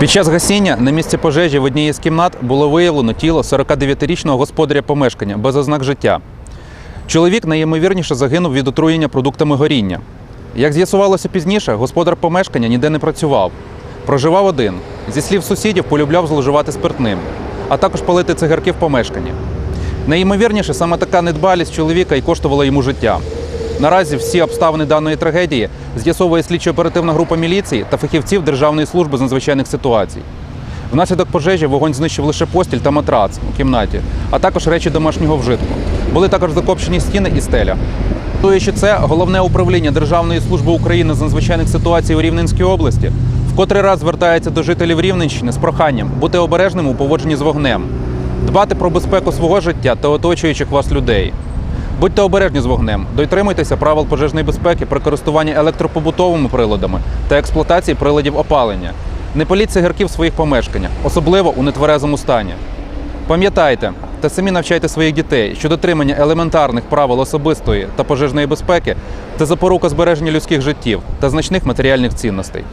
Під час гасіння на місці пожежі в одній із кімнат було виявлено тіло 49-річного господаря помешкання без ознак життя. Чоловік найімовірніше загинув від отруєння продуктами горіння. Як з'ясувалося пізніше, господар помешкання ніде не працював. Проживав один. Зі слів сусідів, полюбляв зловживати спиртним, а також палити цигарки в помешканні. Найімовірніше, саме така недбалість чоловіка і коштувала йому життя. Наразі всі обставини даної трагедії з'ясовує слідчо-оперативна група міліції та фахівців Державної служби з надзвичайних ситуацій. Внаслідок пожежі вогонь знищив лише постіль та матрац у кімнаті, а також речі домашнього вжитку. Були також закопчені стіни і стеля. Готуючи це, головне управління Державної служби України з надзвичайних ситуацій у Рівненській області вкотрий раз звертається до жителів Рівненщини з проханням бути обережним у поводженні з вогнем, дбати про безпеку свого життя та оточуючих вас людей. Будьте обережні з вогнем, дотримуйтеся правил пожежної безпеки при користуванні електропобутовими приладами та експлуатації приладів опалення. Не паліть цигарки в своїх помешканнях, особливо у нетверезому стані. Пам'ятайте та самі навчайте своїх дітей, що дотримання елементарних правил особистої та пожежної безпеки це запорука збереження людських життів та значних матеріальних цінностей.